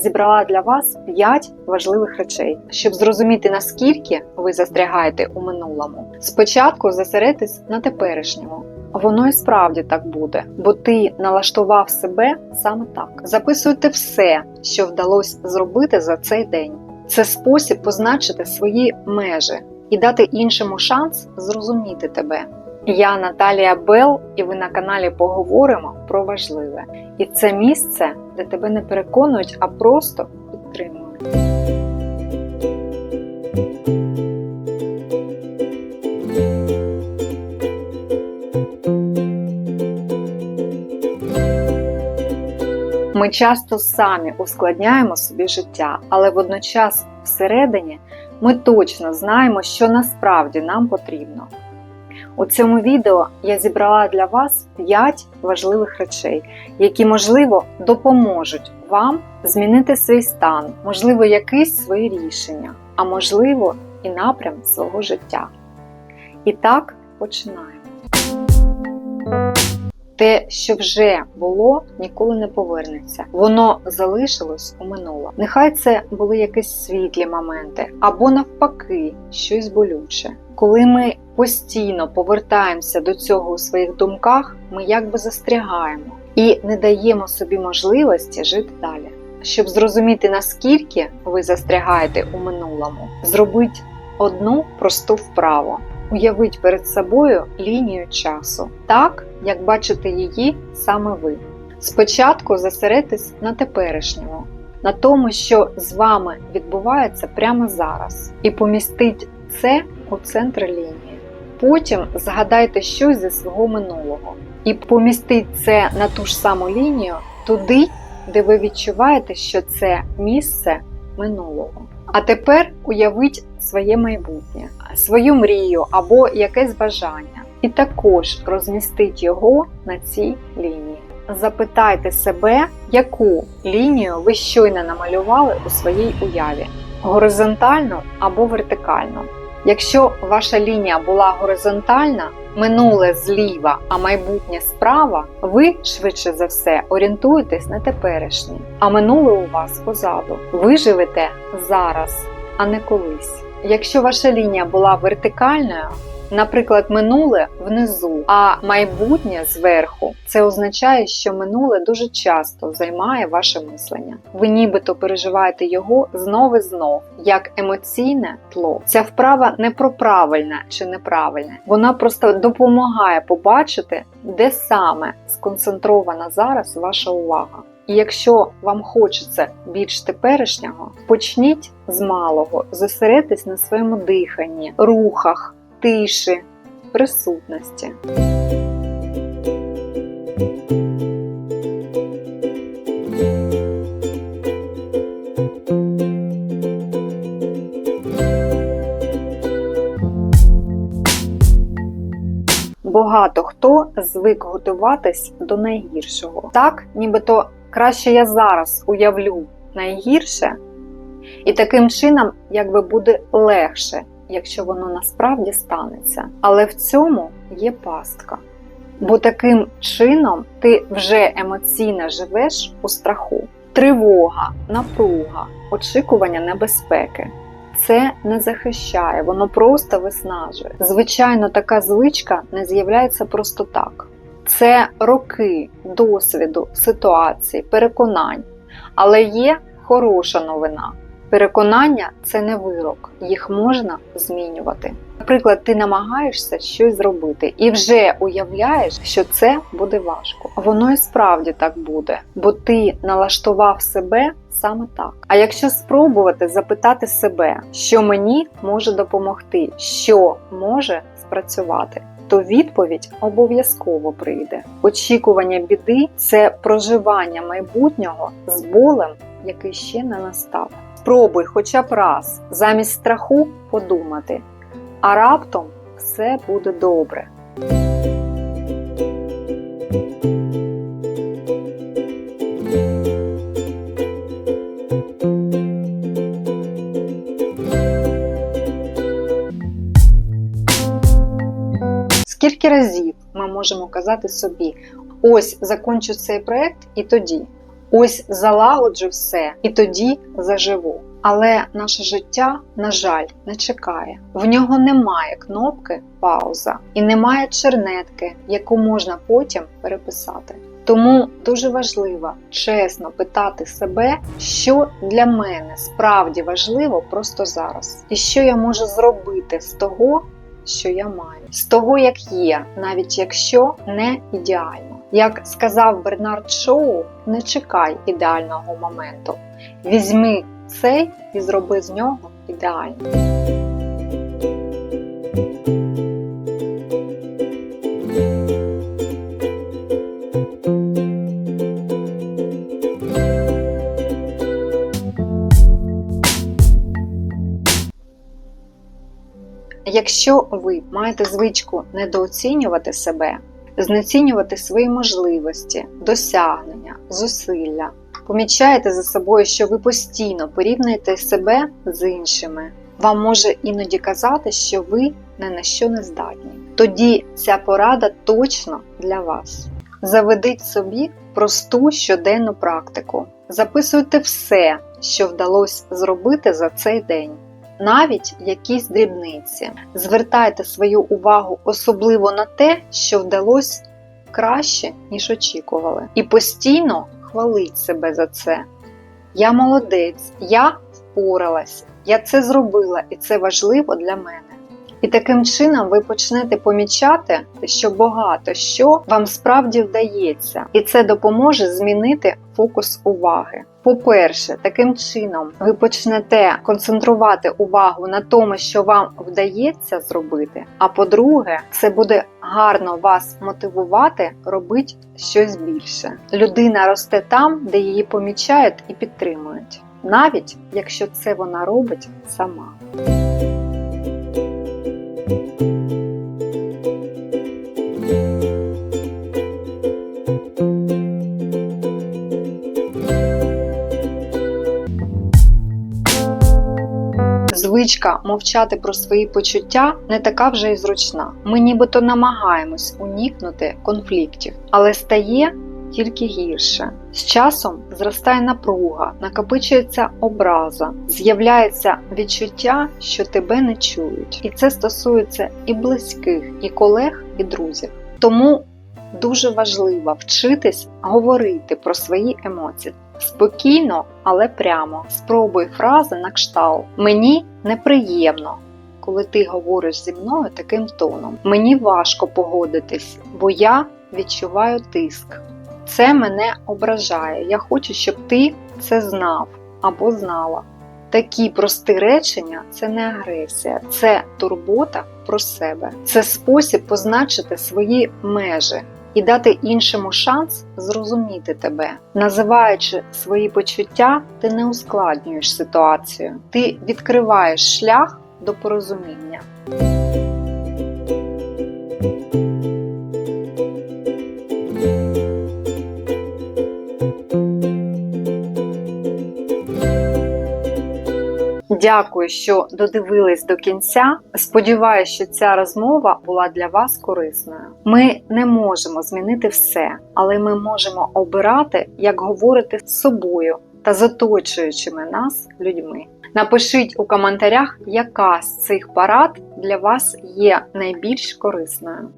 Зібрала для вас 5 важливих речей, щоб зрозуміти наскільки ви застрягаєте у минулому. Спочатку зосередьтесь на теперішньому. Воно і справді так буде, бо ти налаштував себе саме так. Записуйте все, що вдалося зробити за цей день. Це спосіб позначити свої межі і дати іншому шанс зрозуміти тебе. Я Наталія Бел, і ви на каналі Поговоримо про важливе. І це місце, де тебе не переконують, а просто підтримують. Ми часто самі ускладняємо собі життя, але водночас всередині ми точно знаємо, що насправді нам потрібно. У цьому відео я зібрала для вас 5 важливих речей, які, можливо, допоможуть вам змінити свій стан, можливо, якісь свої рішення, а можливо, і напрям свого життя. І так, починаємо. Те, що вже було, ніколи не повернеться. Воно залишилось у минулому. Нехай це були якісь світлі моменти, або навпаки, щось болюче. Коли ми постійно повертаємося до цього у своїх думках, ми якби застрягаємо і не даємо собі можливості жити далі. Щоб зрозуміти, наскільки ви застрягаєте у минулому, зробіть одну просту вправу. Уявіть перед собою лінію часу, так як бачите її саме ви. Спочатку зосередьтесь на теперішньому, на тому, що з вами відбувається прямо зараз, і помістіть це у центр лінії. Потім згадайте щось зі свого минулого і помістіть це на ту ж саму лінію туди, де ви відчуваєте, що це місце минулого. А тепер уявіть своє майбутнє, свою мрію або якесь бажання, і також розмістіть його на цій лінії. Запитайте себе, яку лінію ви щойно намалювали у своїй уяві горизонтально або вертикально. Якщо ваша лінія була горизонтальна, минуле зліва, а майбутнє справа, ви швидше за все орієнтуєтесь на теперішнє, а минуле у вас позаду. Ви живете зараз, а не колись. Якщо ваша лінія була вертикальною, наприклад, минуле внизу, а майбутнє зверху, це означає, що минуле дуже часто займає ваше мислення. Ви нібито переживаєте його знов і знов, як емоційне тло. Ця вправа не про правильне чи неправильне, вона просто допомагає побачити, де саме сконцентрована зараз ваша увага. І якщо вам хочеться більш теперішнього, почніть з малого, зосередьтесь на своєму диханні, рухах, тиші, присутності. Багато хто звик готуватись до найгіршого. Так, нібито краще я зараз уявлю найгірше, і таким чином якби буде легше, якщо воно насправді станеться. Але в цьому є пастка. Бо таким чином ти вже емоційно живеш у страху. Тривога, напруга, очікування небезпеки. Це не захищає, воно просто виснажує. Звичайно, така звичка не з'являється просто так. Це роки досвіду, ситуацій, переконань. Але є хороша новина. Переконання це не вирок, їх можна змінювати. Наприклад, ти намагаєшся щось зробити і вже уявляєш, що це буде важко. Воно і справді так буде, бо ти налаштував себе саме так. А якщо спробувати запитати себе, що мені може допомогти, що може спрацювати. То відповідь обов'язково прийде. Очікування біди це проживання майбутнього з болем, який ще не настав. Спробуй хоча б раз замість страху подумати, а раптом все буде добре. Скільки разів ми можемо казати собі: ось закончу цей проект і тоді. Ось залагоджу все і тоді заживу. Але наше життя, на жаль, не чекає. В нього немає кнопки пауза і немає чернетки, яку можна потім переписати. Тому дуже важливо чесно питати себе, що для мене справді важливо просто зараз, і що я можу зробити з того, що я маю, з того, як є, навіть якщо не ідеально. Як сказав Бернард Шоу, не чекай ідеального моменту. Візьми цей і зроби з нього ідеальний. Якщо ви маєте звичку недооцінювати себе, знецінювати свої можливості, досягнення, зусилля, помічаєте за собою, що ви постійно порівнюєте себе з іншими, вам може іноді казати, що ви не на що не здатні. Тоді ця порада точно для вас. Заведіть собі просту щоденну практику. Записуйте все, що вдалося зробити за цей день навіть якісь дрібниці. Звертайте свою увагу особливо на те, що вдалося краще, ніж очікували, і постійно хвалить себе за це. Я молодець, я впоралась, я це зробила, і це важливо для мене. І таким чином ви почнете помічати, що багато що вам справді вдається, і це допоможе змінити фокус уваги. По-перше, таким чином ви почнете концентрувати увагу на тому, що вам вдається зробити. А по-друге, це буде гарно вас мотивувати робити щось більше. Людина росте там, де її помічають і підтримують, навіть якщо це вона робить сама. Звичка мовчати про свої почуття не така вже й зручна. Ми нібито намагаємось уникнути конфліктів, але стає тільки гірше. З часом зростає напруга, накопичується образа, з'являється відчуття, що тебе не чують. І це стосується і близьких, і колег, і друзів. Тому дуже важливо вчитись говорити про свої емоції. Спокійно, але прямо. Спробуй фрази на кшталт. Мені неприємно, коли ти говориш зі мною таким тоном. Мені важко погодитись, бо я відчуваю тиск. Це мене ображає. Я хочу, щоб ти це знав або знала. Такі прості речення це не агресія, це турбота про себе. Це спосіб позначити свої межі і дати іншому шанс зрозуміти тебе. Називаючи свої почуття, ти не ускладнюєш ситуацію, ти відкриваєш шлях до порозуміння. Дякую, що додивились до кінця. Сподіваюся, що ця розмова була для вас корисною. Ми не можемо змінити все, але ми можемо обирати, як говорити з собою та з оточуючими нас людьми. Напишіть у коментарях, яка з цих парад для вас є найбільш корисною.